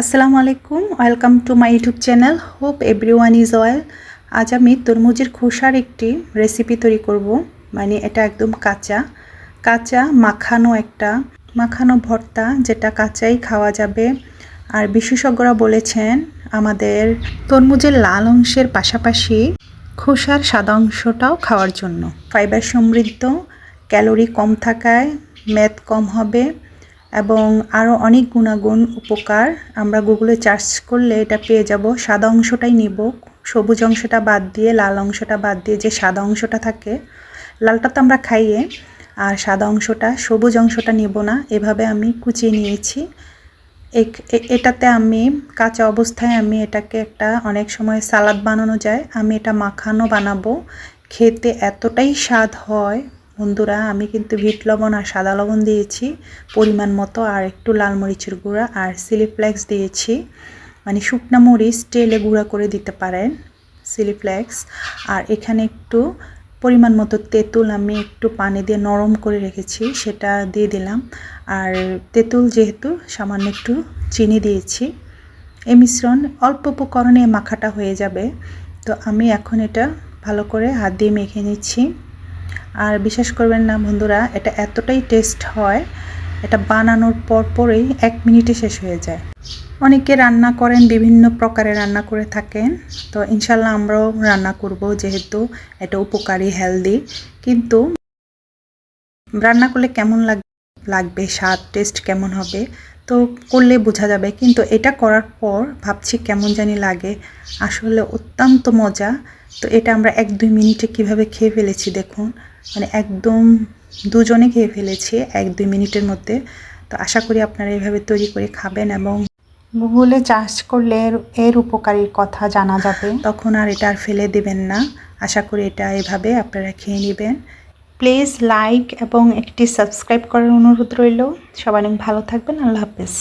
আসসালামু আলাইকুম, welcome to my YouTube channel, hope everyone is well আজ আমি তরমুজের খোসার একটি রেসিপি তৈরি করব মানে এটা একদম কাঁচা। কাঁচা মাখানো একটা, মাখানো ভর্তা, যেটা কাঁচাই খাওয়া যাবে। আর বিশেষজ্ঞরা বলেছেন, আমাদের তরমুজের লাল অংশের পাশাপাশি খোসার সাদা অংশটাও খাওয়ার জন্য। ফাইবার সমৃদ্ধ, ক্যালোরি কম থাকায় মেদ কম হবে। এবং আরও অনেক গুণাগুণ উপকার আমরা গুগলে চার্জ করলে এটা পেয়ে যাব। সাদা অংশটাই নিব, সবুজ অংশটা বাদ দিয়ে, লাল অংশটা বাদ দিয়ে যে সাদা অংশটা থাকে, লালটা তো আমরা খাইয়ে, আর সাদা অংশটা, সবুজ অংশটা নিব না, এভাবে আমি কুচিয়ে নিয়েছি। এটাতে আমি কাঁচা অবস্থায় আমি এটাকে একটা অনেক সময় সালাদ বানানো যায়, আমি এটা মাখানো বানাবো, খেতে এতটাই স্বাদ হয়। বন্ধুরা, আমি কিন্তু ভিট লবণ আর সাদা লবণ দিয়েছি। পরিমাণ মতো আর একটু লাল মরিচের গুঁড়া আর সিলি ফ্লেক্স দিয়েছি। মানে শুকনো মরিচ তেলে গুঁড়া করে দিতে পারেন সিলি ফ্লেক্স আর এখানে একটু পরিমাণ মতো তেঁতুল আমি একটু পানি দিয়ে নরম করে রেখেছি, সেটা দিয়ে দিলাম। আর তেঁতুল যেহেতু সামান্য একটু চিনি দিয়েছি এই মিশ্রণ অল্প উপকরণে মাখাটা হয়ে যাবে। তো আমি এখন এটা ভালো করে হাত দিয়ে মেখে নিচ্ছি। আর বিশ্বাস করবেন না বন্ধুরা, এটা এতটাই টেস্ট হয়, এটা বানানোর পর পরেই এক মিনিটে শেষ হয়ে যায়। অনেকে রান্না করেন, বিভিন্ন প্রকারে রান্না করে থাকেন, তো ইনশাল্লাহ আমরাও রান্না করব যেহেতু এটা উপকারী হেলদি কিন্তু রান্না করলে কেমন লাগ, লাগবে, স্বাদ টেস্ট কেমন হবে? তো করলে বোঝা যাবে। কিন্তু এটা করার পর ভাবছি কেমন জানি লাগে। আসলে অত্যন্ত মজা। তো এটা আমরা এক দুই মিনিটে কীভাবে খেয়ে ফেলেছি দেখুন। মানে একদম দুজনে খেয়ে ফেলেছি এক দুই মিনিটের মধ্যে। তো আশা করি আপনারা এভাবে তৈরি করে খাবেন এবং গুগলে চার্জ করলে এর এর উপকারীর কথা জানা যাবে। তখন আর এটা আর ফেলে দেবেন না। আশা করি এটা এভাবে আপনারা খেয়ে নেবেন। প্লিজ লাইক এবং একটি সাবস্ক্রাইব করার অনুরোধ রইল। সবাই অনেক ভালো থাকবেন। আল্লাহ হাফেজ।